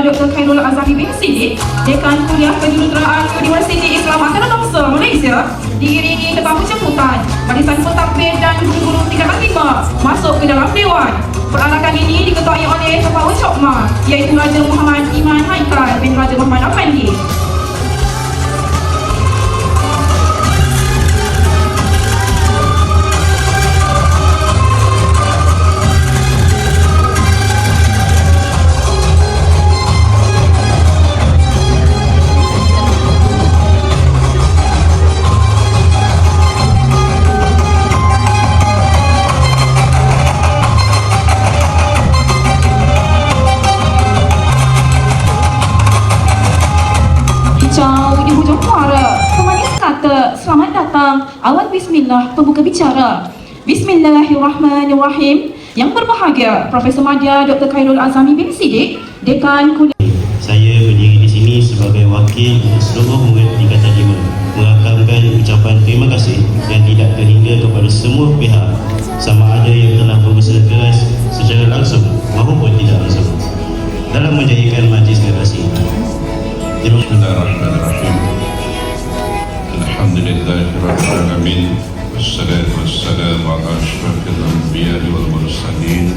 Madya Dr. Khairul Azami bin Siddiq Dekan Kuliah Kejuruteraan Universiti Islam Antarabangsa Malaysia diiringi tetamu jemputan barisan pentadbir dan guru-guru tingkatan lima masuk ke dalam Dewan Peranakan ini diketuai oleh Pembawa Cokma iaitu Raja Muhammad Iman Haikal bin Raja Muhammad Afandi Pembuka bicara Bismillahirrahmanirrahim Yang berbahagia Profesor Madya Dr. Khairul Azami bin Siddiq Dekan Kuliah Saya berdiri di sini sebagai wakil untuk seluruh murid tingkatan 5 mengakalkan ucapan terima kasih yang tidak terhingga kepada semua pihak sama ada yang telah berusaha keras secara langsung maupun tidak langsung dalam menjadikan majlis generasi ini. Terima kasih. بسم الله الرحمن الرحيم الحمد لله رب العالمين والصلاة والسلام على أشرف الأنبياء والمرسلين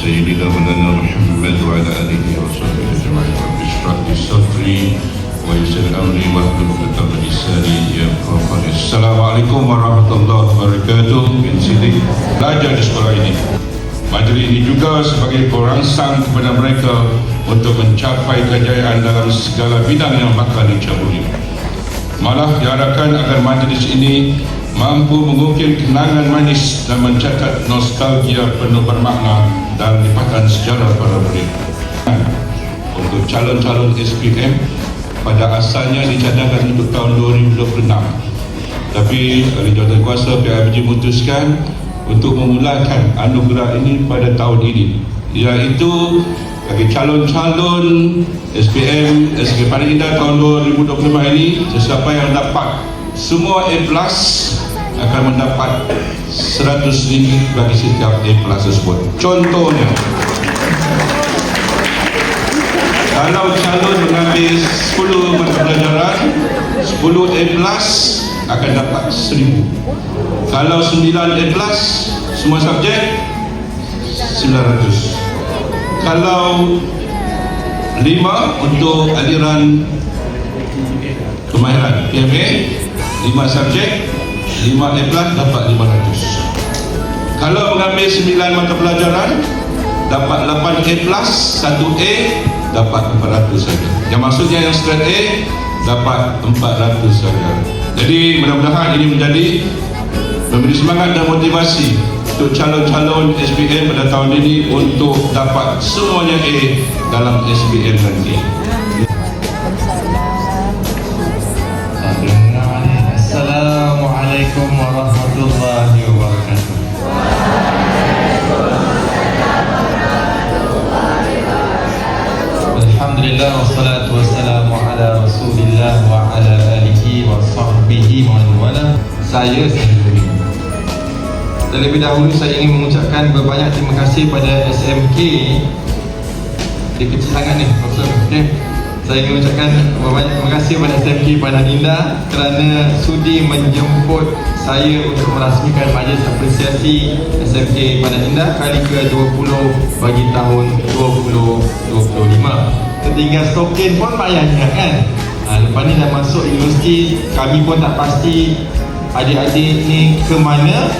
سيدنا مولانا محمد وعلى آله وصحبه أجمعين رب اشرح لي صدري ويسر أمري واحلل عقدة من لساني يفقهوا قولي السلام عليكم ورحمة الله وبركاته من sini belajar di sekolah ini Majlis ini juga sebagai perangsang kepada mereka untuk mencapai kejayaan dalam segala bidang yang bakal dicaburi. Malah diharapkan agar majlis ini mampu mengukir kenangan manis dan mencatat nostalgia penuh bermakna dalam lipatan sejarah para murid. Untuk calon-calon SPM pada asalnya dicadangkan untuk tahun 2026 tapi oleh jawatan kuasa PIBG memutuskan untuk memulakan anugerah ini pada tahun ini iaitu bagi calon-calon SPM Paling Indah tahun 2025 ini sesiapa yang dapat semua A akan mendapat 100 ringgit bagi setiap plus tersebut. Contohnya kalau calon mengambil 10 mata pelajaran 10 A plus akan dapat 1000 kalau 9 A plus semua subjek 900 kalau 5 untuk aliran kemahiran PMA 5 subjek 5 A plus dapat 500 kalau mengambil 9 mata pelajaran dapat 8 A plus 1 A dapat 400 saja. Yang maksudnya yang straight A dapat 400 saja. Jadi mudah-mudahan ini menjadi memberi semangat dan motivasi untuk calon-calon SPM pada tahun ini untuk dapat semuanya A dalam SPM nanti Alhamdulillah wassalatu wassalamu ala Rasulillah wa ala alihi wa sahbihi wa wala. Saya. Terlebih dahulu saya ingin mengucapkan berbanyak terima kasih pada SMK dia kecil sangat ni Profesor okay. Saya ingin mengucapkan banyak terima kasih kepada SMK Padang Indah kerana sudi menjemput saya untuk merasmikan majlis apresiasi SMK Padang Indah kali ke-20 bagi tahun 2025. Tertinggal token pun payahnya kan. Ha, lepas ni dah masuk universiti, kami pun tak pasti adik-adik ni ke mana.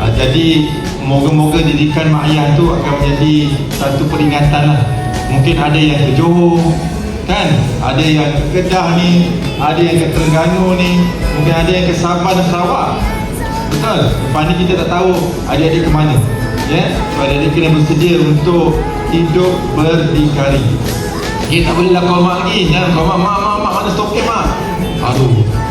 Ha, jadi moga-moga didikan mak ayah tu akan menjadi satu peringatan lah. Mungkin ada yang ke Johor, kan ada yang ke Kedah ni ada yang ke Terengganu ni mungkin ada yang ke Sabah dan Sarawak betul lepas ni kita tak tahu adik-adik ke mana ya yeah? so adik-adik kena bersedia untuk hidup berdikari eh tak boleh lah kau mak lagi jangan kau mak mak mak mak mana stokin mak? Aduh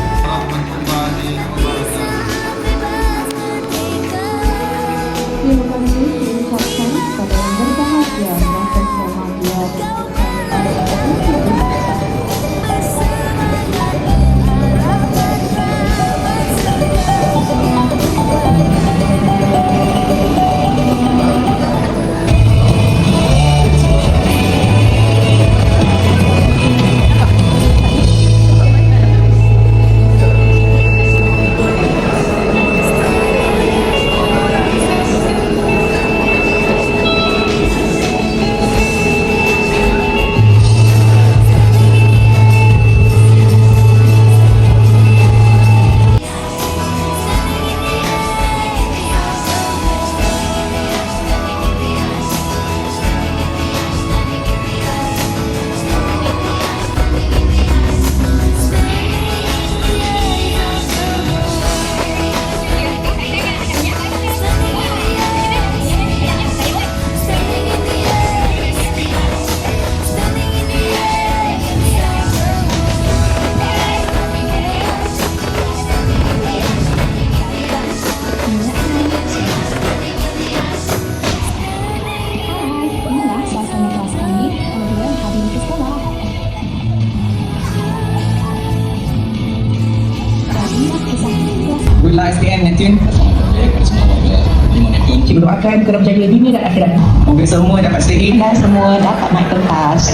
Doakan kena berjaya dunia dan akhirat. Moga semua dapat stay in Dan semua dapat naik.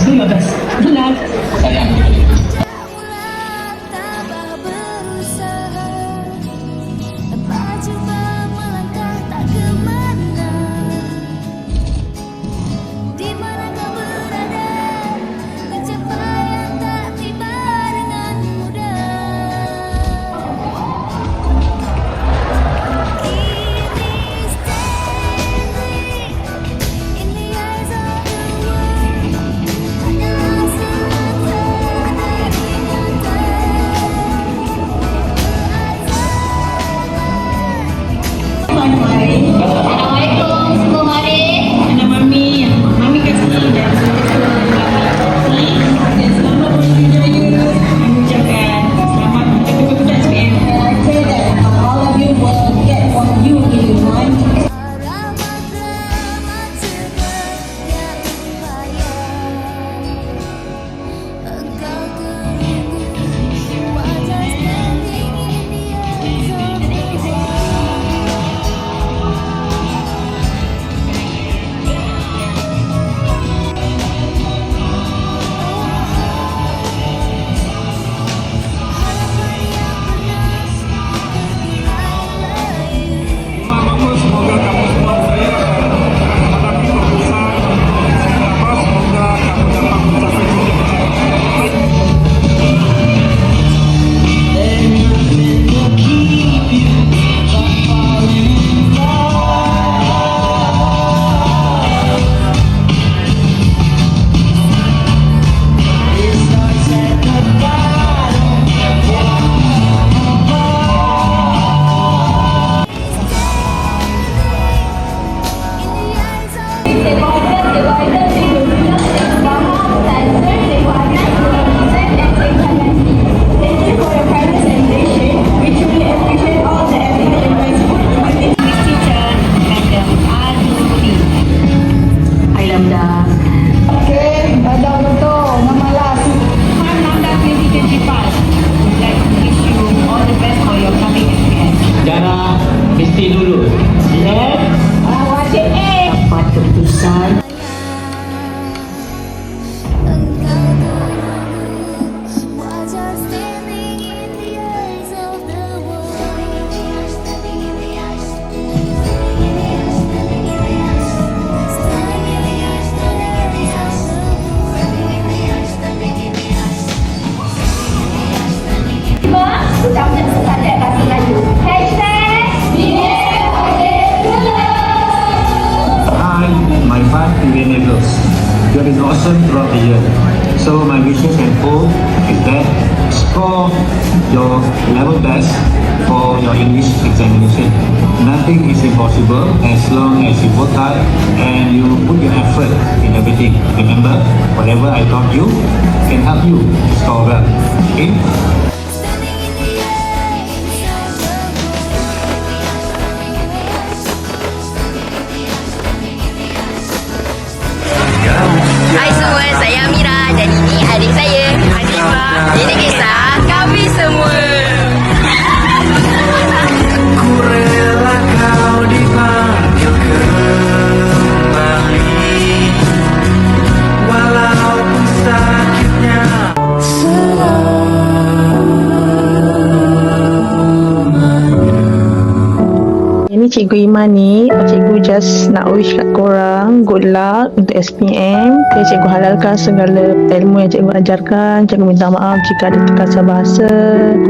Do your best. Good luck. Lulus. Siap? Wajib eh. Dapat keputusan You have been awesome throughout the year. So my wishes and hope is that score your level best for your English examination. Nothing is impossible as long as you work hard and you put your effort in everything. Remember, whatever I taught you can help you score well. Okay? Hai semua, saya Amira dan ini adik saya, Hanifah. Ini kisah kami semua. Ini Cikgu Iman ni, Cikgu just nak wish kat korang good luck untuk SPM. Okay, Cikgu halalkan segala ilmu yang Cikgu ajarkan. Cikgu minta maaf jika ada terkasar bahasa.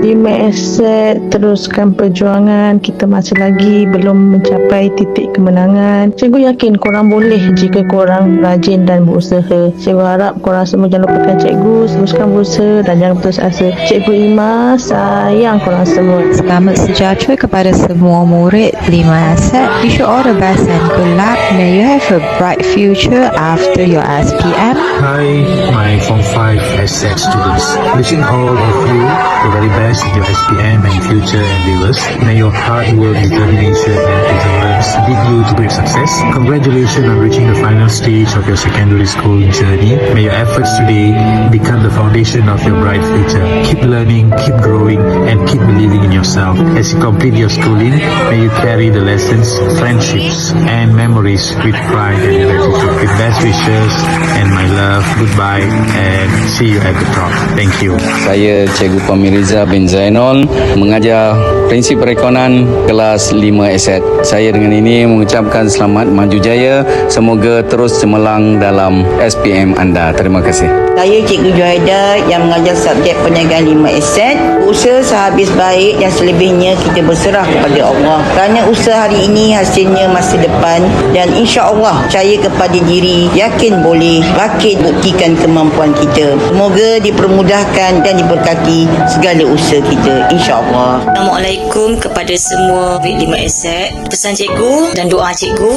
Lima aset, teruskan perjuangan. Kita masih lagi belum mencapai titik kemenangan. Cikgu yakin korang boleh jika korang rajin dan berusaha. Cikgu harap korang semua jangan lupakan Cikgu, teruskan berusaha dan jangan putus asa. Cikgu Iman sayang korang semua. Selamat sejahtera kepada semua murid 5 Asset. Wish you all the best and good luck. May you have a bright future after your SPM. Hi, my Form 5 asset students. Wishing all of you the very best in your SPM and future endeavors. May your hard work, determination, and perseverance lead you to great success. Congratulations on reaching the final stage of your secondary school journey. May your efforts today become the foundation of your bright future. Keep learning, keep growing, and keep believing in yourself. As you complete your schooling, may you carry the lessons, friendships, and memories with pride and gratitude. With best wishes and my love, goodbye, and see you at the top. Thank you. Saya Cikgu Pamiriza bin Zainal mengajar prinsip perekonan kelas 5 aset. Saya dengan ini mengucapkan selamat maju jaya. Semoga terus cemerlang dalam SPM anda. Terima kasih. Saya Cikgu Juhaida yang mengajar subjek perniagaan 5 aset. Usaha sehabis baik dan selebihnya kita berserah kepada Allah. Kerana usaha hari ini hasilnya masa depan dan insya Allah percaya kepada diri, yakin boleh, rakit buktikan kemampuan kita. Semoga dipermudahkan dan diberkati segala usaha kita. Insya Allah. Assalamualaikum kepada semua Big 5 Asset. Pesan cikgu dan doa cikgu,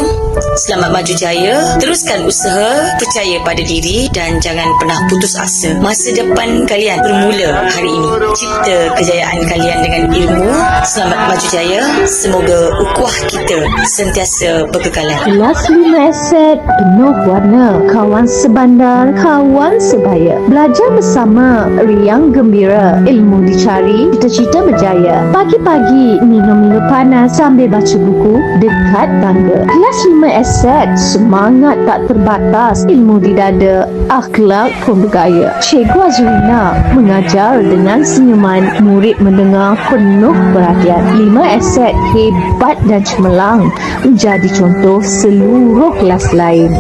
selamat maju jaya, teruskan usaha, percaya pada diri dan jangan pernah putus asa. Masa depan kalian bermula hari ini. Cipta kejayaan kalian dengan ilmu. Selamat maju jaya. Semoga ukuah kita sentiasa berkekalan. 5 aset penuh warna. Kawan sebandar, kawan sebaya. Belajar bersama, riang gembira. Ilmu dicari, cita-cita berjaya. Pagi-pagi, minum-minum panas Sambil baca buku, dekat bangga Kelas 5 aset, semangat tak terbatas. Ilmu di dada, akhlak pun bergaya. Cikgu Azrina mengajar dengan senyuman Murid mendengar penuh perhatian 5 aset hebat dan cemerlang menjadi contoh seluruh kelas lain.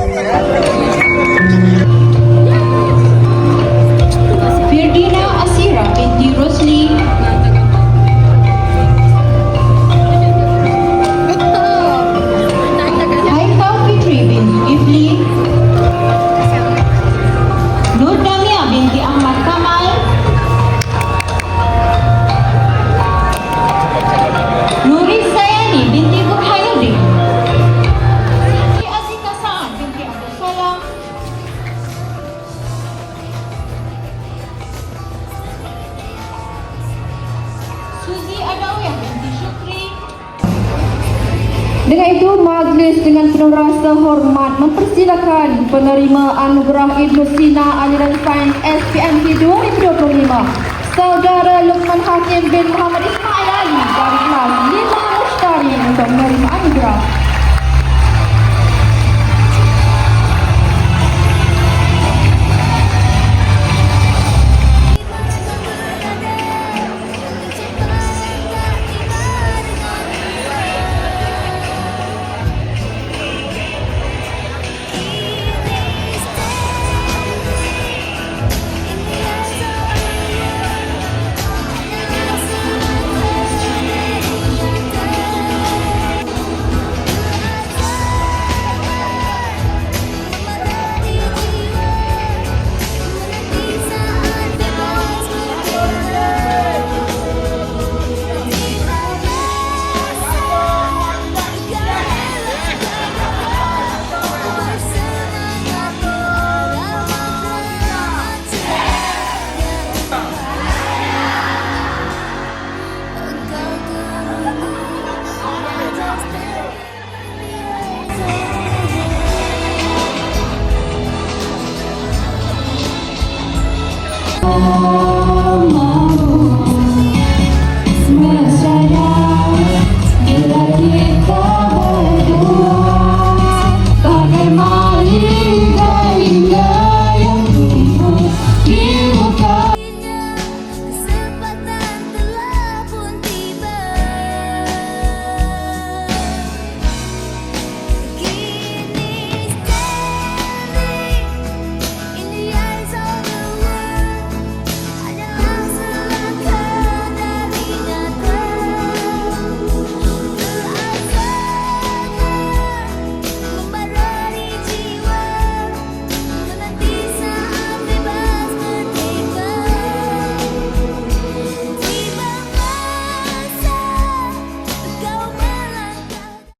Penerima anugerah Ibnu Sina Aliran Sains SPMT 2025 Saudara Lukman Hakim bin Muhammad Ismail Ali dari kelas 5 Mustari untuk menerima anugerah